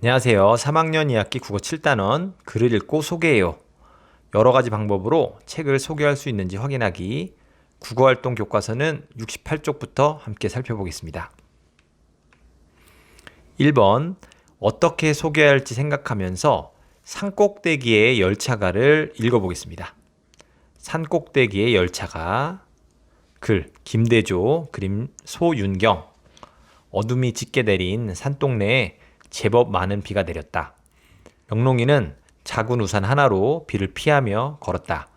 안녕하세요. 3학년 2학기 국어 7단원 글을 읽고 소개해요. 여러 가지 방법으로 책을 소개할 수 있는지 확인하기 국어활동 교과서는 68쪽부터 함께 살펴보겠습니다. 1번 어떻게 소개할지 생각하면서 산꼭대기의 열차가를 읽어보겠습니다. 산꼭대기의 열차가 글 김대조 그림 소윤경 어둠이 짙게 내린 산동네에 제법 많은 비가 내렸다. 영롱이는 작은 우산 하나로 비를 피하며 걸었다.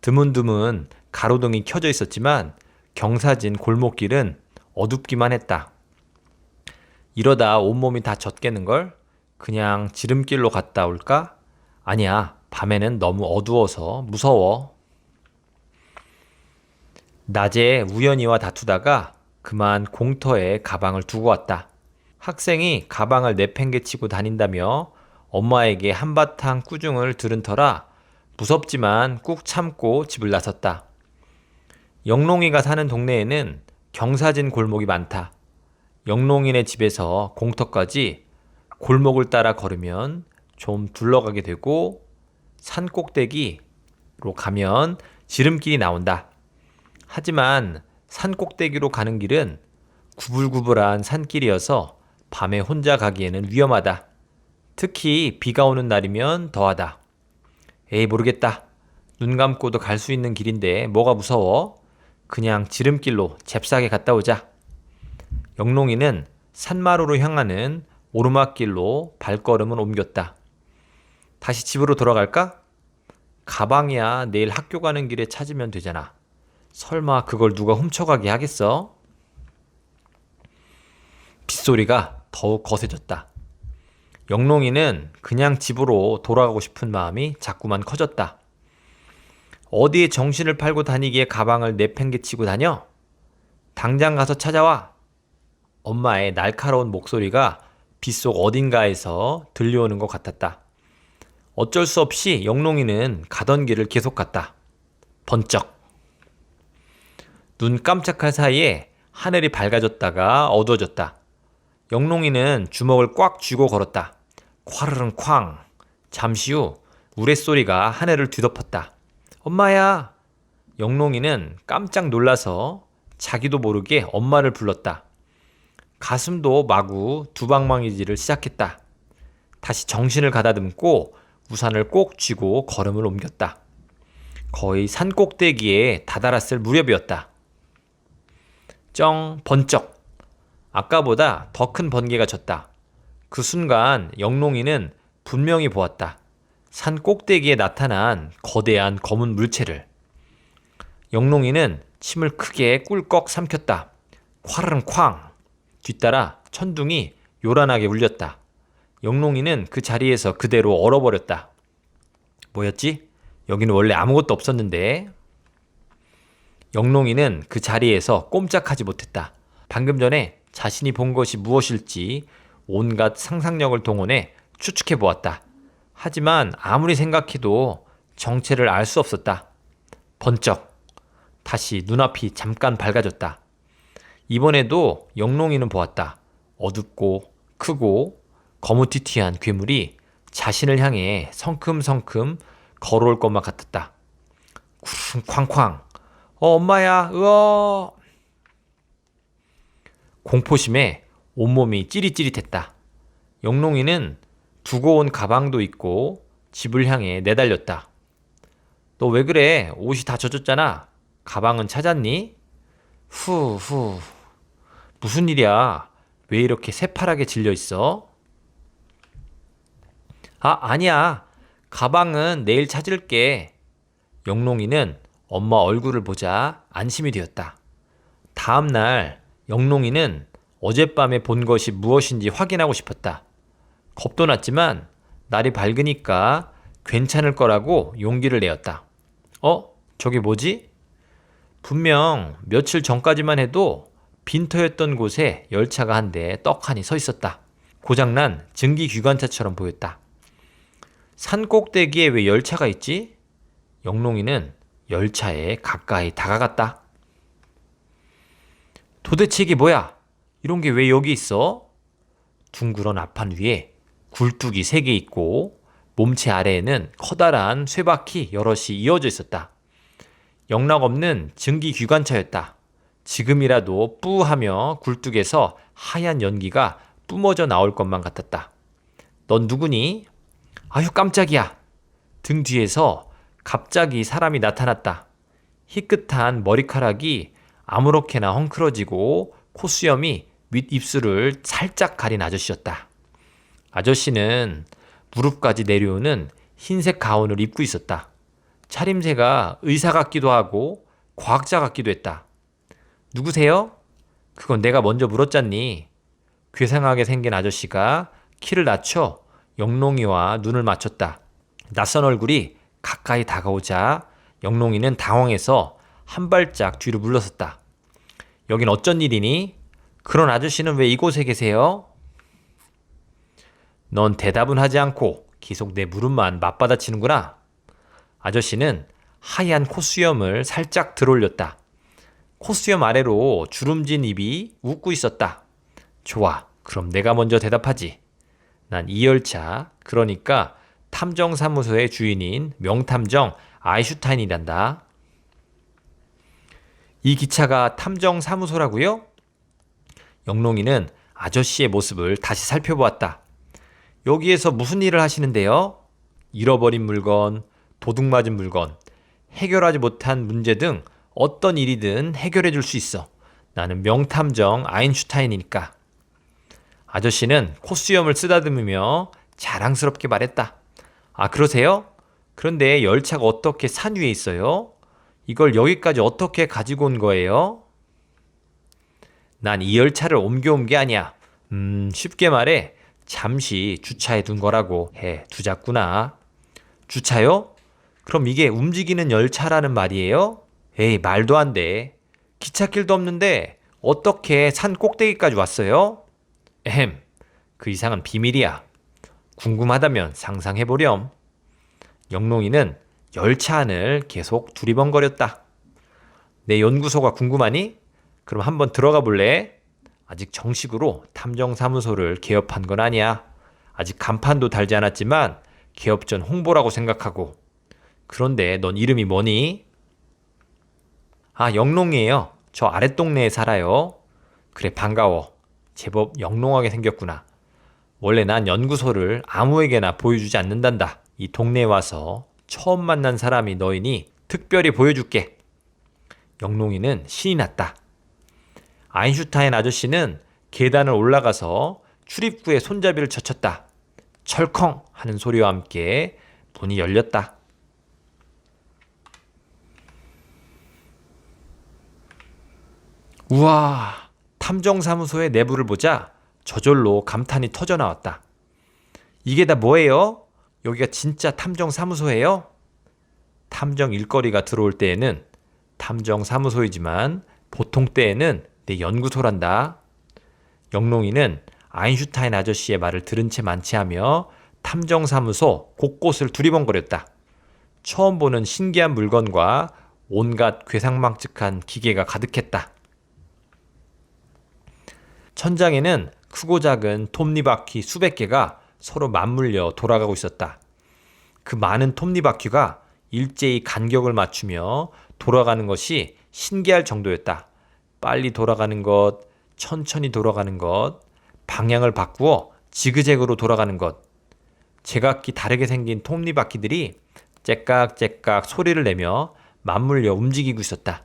드문드문 가로등이 켜져 있었지만 경사진 골목길은 어둡기만 했다. 이러다 온몸이 다 젖겠는 걸? 그냥 지름길로 갔다 올까? 아니야. 밤에는 너무 어두워서 무서워. 낮에 우연히와 다투다가 그만 공터에 가방을 두고 왔다. 학생이 가방을 내팽개치고 다닌다며 엄마에게 한바탕 꾸중을 들은 터라 무섭지만 꾹 참고 집을 나섰다. 영롱이가 사는 동네에는 경사진 골목이 많다. 영롱이네 집에서 공터까지 골목을 따라 걸으면 좀 둘러가게 되고 산 꼭대기로 가면 지름길이 나온다. 하지만 산 꼭대기로 가는 길은 구불구불한 산길이어서 밤에 혼자 가기에는 위험하다. 특히 비가 오는 날이면 더하다. 에이, 모르겠다. 눈 감고도 갈 수 있는 길인데 뭐가 무서워? 그냥 지름길로 잽싸게 갔다 오자. 영롱이는 산마루로 향하는 오르막길로 발걸음을 옮겼다. 다시 집으로 돌아갈까? 가방이야 내일 학교 가는 길에 찾으면 되잖아. 설마 그걸 누가 훔쳐가게 하겠어? 빗소리가 더욱 거세졌다. 영롱이는 그냥 집으로 돌아가고 싶은 마음이 자꾸만 커졌다. 어디에 정신을 팔고 다니기에 가방을 내팽개치고 다녀? 당장 가서 찾아와. 엄마의 날카로운 목소리가 빗속 어딘가에서 들려오는 것 같았다. 어쩔 수 없이 영롱이는 가던 길을 계속 갔다. 번쩍. 눈 깜짝할 사이에 하늘이 밝아졌다가 어두워졌다. 영롱이는 주먹을 꽉 쥐고 걸었다. 콰르릉 쾅. 잠시 후 우레소리가 하늘을 뒤덮었다. 엄마야! 영롱이는 깜짝 놀라서 자기도 모르게 엄마를 불렀다. 가슴도 마구 두방망이질을 시작했다. 다시 정신을 가다듬고 우산을 꼭 쥐고 걸음을 옮겼다. 거의 산 꼭대기에 다다랐을 무렵이었다. 쩡, 번쩍. 아까보다 더 큰 번개가 쳤다. 그 순간 영롱이는 분명히 보았다. 산 꼭대기에 나타난 거대한 검은 물체를. 영롱이는 침을 크게 꿀꺽 삼켰다. 콰르릉 쾅! 뒤따라 천둥이 요란하게 울렸다. 영롱이는 그 자리에서 그대로 얼어버렸다. 뭐였지? 여기는 원래 아무것도 없었는데. 영롱이는 그 자리에서 꼼짝하지 못했다. 방금 전에 자신이 본 것이 무엇일지 온갖 상상력을 동원해 추측해 보았다. 하지만 아무리 생각해도 정체를 알 수 없었다. 번쩍. 다시 눈앞이 잠깐 밝아졌다. 이번에도 영롱이는 보았다. 어둡고 크고 거무튀튀한 괴물이 자신을 향해 성큼성큼 걸어올 것만 같았다. 구름 쾅쾅. 어, 엄마야, 으어. 공포심에 온몸이 찌릿찌릿했다. 영롱이는 두고 온 가방도 있고 집을 향해 내달렸다. 너 왜 그래? 옷이 다 젖었잖아. 가방은 찾았니? 후, 후. 무슨 일이야? 왜 이렇게 새파랗게 질려 있어? 아, 아니야. 가방은 내일 찾을게. 영롱이는 엄마 얼굴을 보자 안심이 되었다. 다음 날 영롱이는 어젯밤에 본 것이 무엇인지 확인하고 싶었다. 겁도 났지만 날이 밝으니까 괜찮을 거라고 용기를 내었다. 어? 저게 뭐지? 분명 며칠 전까지만 해도 빈터였던 곳에 열차가 한 대 떡하니 서 있었다. 고장난 증기 기관차처럼 보였다. 산 꼭대기에 왜 열차가 있지? 영롱이는 열차에 가까이 다가갔다. 도대체 이게 뭐야? 이런 게 왜 여기 있어? 둥그런 앞판 위에 굴뚝이 세 개 있고 몸체 아래에는 커다란 쇠바퀴 여럿이 이어져 있었다. 영락없는 증기 기관차였다. 지금이라도 뿌하며 굴뚝에서 하얀 연기가 뿜어져 나올 것만 같았다. 넌 누구니? 아유 깜짝이야. 등 뒤에서 갑자기 사람이 나타났다. 희끗한 머리카락이 아무렇게나 헝클어지고 콧수염이 윗입술을 살짝 가린 아저씨였다. 아저씨는 무릎까지 내려오는 흰색 가운을 입고 있었다. 차림새가 의사 같기도 하고 과학자 같기도 했다. 누구세요? 그건 내가 먼저 물었잖니. 괴상하게 생긴 아저씨가 키를 낮춰 영롱이와 눈을 맞췄다. 낯선 얼굴이 가까이 다가오자 영롱이는 당황해서 한 발짝 뒤로 물러섰다. 여긴 어쩐 일이니? 그런 아저씨는 왜 이곳에 계세요? 넌 대답은 하지 않고 계속 내 물음만 맞받아치는구나. 아저씨는 하얀 콧수염을 살짝 들올렸다. 콧수염 아래로 주름진 입이 웃고 있었다. 좋아. 그럼 내가 먼저 대답하지. 난 이열차, 그러니까 탐정사무소의 주인인 명탐정 아이슈타인이란다. 이 기차가 탐정 사무소라고요? 영롱이는 아저씨의 모습을 다시 살펴보았다. 여기에서 무슨 일을 하시는데요? 잃어버린 물건, 도둑 맞은 물건, 해결하지 못한 문제 등 어떤 일이든 해결해 줄 수 있어. 나는 명탐정 아인슈타인이니까. 아저씨는 콧수염을 쓰다듬으며 자랑스럽게 말했다. 아, 그러세요? 그런데 열차가 어떻게 산 위에 있어요? 이걸 여기까지 어떻게 가지고 온 거예요? 난 이 열차를 옮겨온 게 아니야. 음, 쉽게 말해, 잠시 주차해 둔 거라고 해 두자꾸나. 주차요? 그럼 이게 움직이는 열차라는 말이에요? 에이, 말도 안 돼. 기찻길도 없는데 어떻게 산 꼭대기까지 왔어요? 에헴, 그 이상은 비밀이야. 궁금하다면 상상해보렴. 영롱이는 열차 안을 계속 두리번거렸다. 내 연구소가 궁금하니? 그럼 한번 들어가 볼래? 아직 정식으로 탐정사무소를 개업한 건 아니야. 아직 간판도 달지 않았지만 개업 전 홍보라고 생각하고. 그런데 넌 이름이 뭐니? 아, 영롱이에요. 저 아랫동네에 살아요. 그래, 반가워. 제법 영롱하게 생겼구나. 원래 난 연구소를 아무에게나 보여주지 않는단다. 이 동네에 와서 처음 만난 사람이 너이니 특별히 보여줄게. 영롱이는 신이 났다. 아인슈타인 아저씨는 계단을 올라가서 출입구에 손잡이를 젖혔다. 철컹 하는 소리와 함께 문이 열렸다. 우와, 탐정사무소의 내부를 보자 저절로 감탄이 터져 나왔다. 이게 다 뭐예요? 여기가 진짜 탐정 사무소예요? 탐정 일거리가 들어올 때에는 탐정 사무소이지만 보통 때에는 내 연구소란다. 영롱이는 아인슈타인 아저씨의 말을 들은 채 만취하며 탐정 사무소 곳곳을 두리번거렸다. 처음 보는 신기한 물건과 온갖 괴상망측한 기계가 가득했다. 천장에는 크고 작은 톱니바퀴 수백 개가 서로 맞물려 돌아가고 있었다. 그 많은 톱니바퀴가 일제히 간격을 맞추며 돌아가는 것이 신기할 정도였다. 빨리 돌아가는 것, 천천히 돌아가는 것, 방향을 바꾸어 지그재그로 돌아가는 것. 제각기 다르게 생긴 톱니바퀴들이 째깍째깍 소리를 내며 맞물려 움직이고 있었다.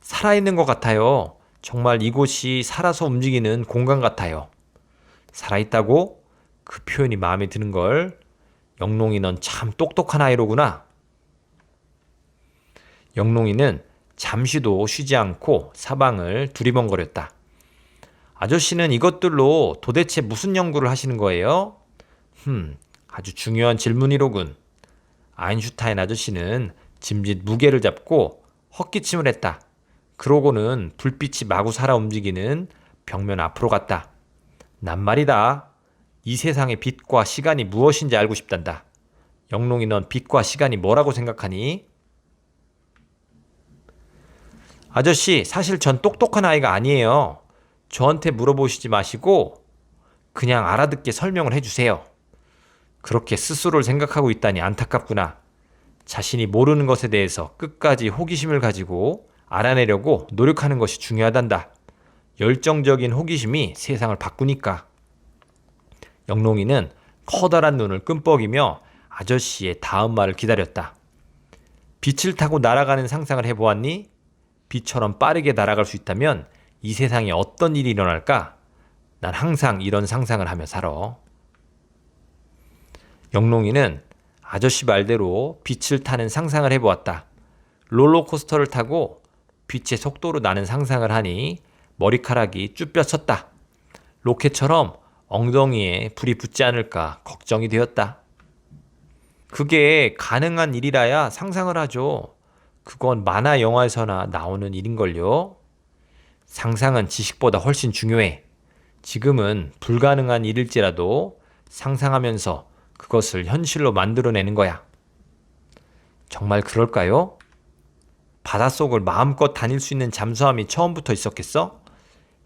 살아있는 것 같아요. 정말 이곳이 살아서 움직이는 공간 같아요. 살아있다고? 그 표현이 마음에 드는 걸. 영롱이 넌 참 똑똑한 아이로구나. 영롱이는 잠시도 쉬지 않고 사방을 두리번거렸다. 아저씨는 이것들로 도대체 무슨 연구를 하시는 거예요? 흠, 아주 중요한 질문이로군. 아인슈타인 아저씨는 짐짓 무게를 잡고 헛기침을 했다. 그러고는 불빛이 마구 살아 움직이는 벽면 앞으로 갔다. 난 말이다. 이 세상의 빛과 시간이 무엇인지 알고 싶단다. 영롱이 넌 빛과 시간이 뭐라고 생각하니? 아저씨, 사실 전 똑똑한 아이가 아니에요. 저한테 물어보시지 마시고 그냥 알아듣게 설명을 해주세요. 그렇게 스스로를 생각하고 있다니 안타깝구나. 자신이 모르는 것에 대해서 끝까지 호기심을 가지고 알아내려고 노력하는 것이 중요하단다. 열정적인 호기심이 세상을 바꾸니까. 영롱이는 커다란 눈을 끔뻑이며 아저씨의 다음 말을 기다렸다. 빛을 타고 날아가는 상상을 해보았니? 빛처럼 빠르게 날아갈 수 있다면 이 세상에 어떤 일이 일어날까? 난 항상 이런 상상을 하며 살아. 영롱이는 아저씨 말대로 빛을 타는 상상을 해보았다. 롤러코스터를 타고 빛의 속도로 나는 상상을 하니 머리카락이 쭈뼛섰다. 로켓처럼 엉덩이에 불이 붙지 않을까 걱정이 되었다. 그게 가능한 일이라야 상상을 하죠. 그건 만화 영화에서나 나오는 일인걸요. 상상은 지식보다 훨씬 중요해. 지금은 불가능한 일일지라도 상상하면서 그것을 현실로 만들어내는 거야. 정말 그럴까요? 바닷속을 마음껏 다닐 수 있는 잠수함이 처음부터 있었겠어?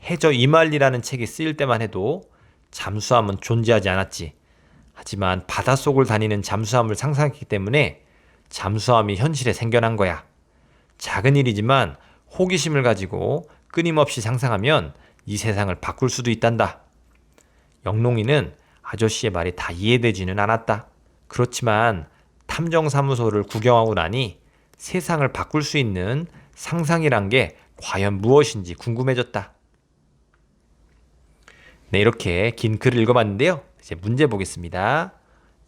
해저 이말리라는 책이 쓰일 때만 해도 잠수함은 존재하지 않았지. 하지만 바닷속을 다니는 잠수함을 상상했기 때문에 잠수함이 현실에 생겨난 거야. 작은 일이지만 호기심을 가지고 끊임없이 상상하면 이 세상을 바꿀 수도 있단다. 영롱이는 아저씨의 말이 다 이해되지는 않았다. 그렇지만 탐정사무소를 구경하고 나니 세상을 바꿀 수 있는 상상이란 게 과연 무엇인지 궁금해졌다. 네, 이렇게 긴 글을 읽어봤는데요. 이제 문제 보겠습니다.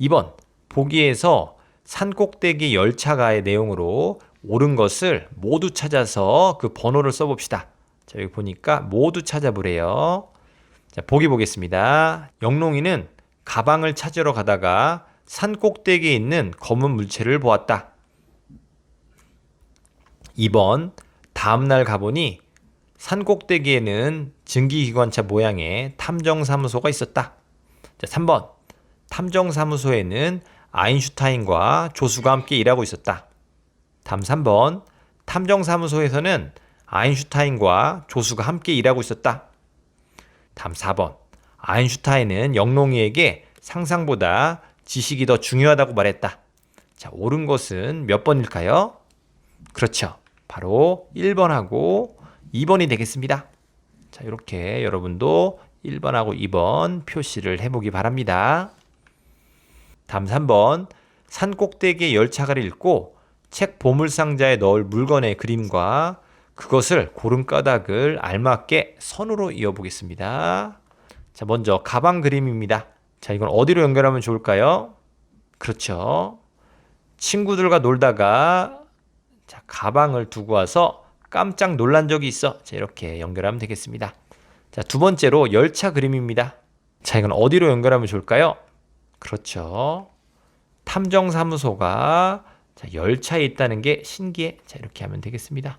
2번. 보기에서 산꼭대기 열차가의 내용으로 옳은 것을 모두 찾아서 그 번호를 써봅시다. 자, 여기 보니까 모두 찾아보래요. 자, 보기 보겠습니다. 영롱이는 가방을 찾으러 가다가 산 꼭대기에 있는 검은 물체를 보았다. 2번. 다음날 가보니 산 꼭대기에는 증기기관차 모양의 탐정사무소가 있었다. 자, 3번. 탐정사무소에는 아인슈타인과 조수가 함께 일하고 있었다. 다음 3번. 탐정사무소에서는 아인슈타인과 조수가 함께 일하고 있었다. 다음 4번. 아인슈타인은 영롱이에게 상상보다 지식이 더 중요하다고 말했다. 자, 옳은 것은 몇 번일까요? 그렇죠. 바로 1번하고 2번이 되겠습니다. 자, 이렇게 여러분도 1번하고 2번 표시를 해보기 바랍니다. 다음 3번. 산 꼭대기의 열차가를 읽고 책 보물상자에 넣을 물건의 그림과 그것을 고름가닥을 알맞게 선으로 이어보겠습니다. 자, 먼저 가방 그림입니다. 자, 이건 어디로 연결하면 좋을까요? 그렇죠. 친구들과 놀다가 자, 가방을 두고 와서 깜짝 놀란 적이 있어. 자, 이렇게 연결하면 되겠습니다. 자, 두 번째로 열차 그림입니다. 자, 이건 어디로 연결하면 좋을까요? 그렇죠. 탐정사무소가 자, 열차에 있다는 게 신기해. 자, 이렇게 하면 되겠습니다.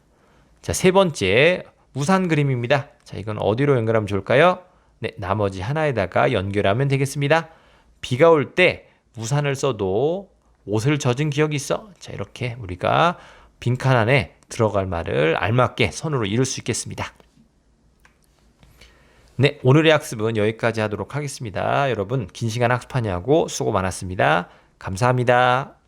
자, 세 번째 우산 그림입니다. 자, 이건 어디로 연결하면 좋을까요? 네, 나머지 하나에다가 연결하면 되겠습니다. 비가 올 때 우산을 써도 옷을 젖은 기억이 있어. 자, 이렇게 우리가 빈칸 안에 들어갈 말을 알맞게 선으로 이룰 수 있겠습니다. 네, 오늘의 학습은 여기까지 하도록 하겠습니다. 여러분, 긴 시간 학습하냐고 수고 많았습니다. 감사합니다.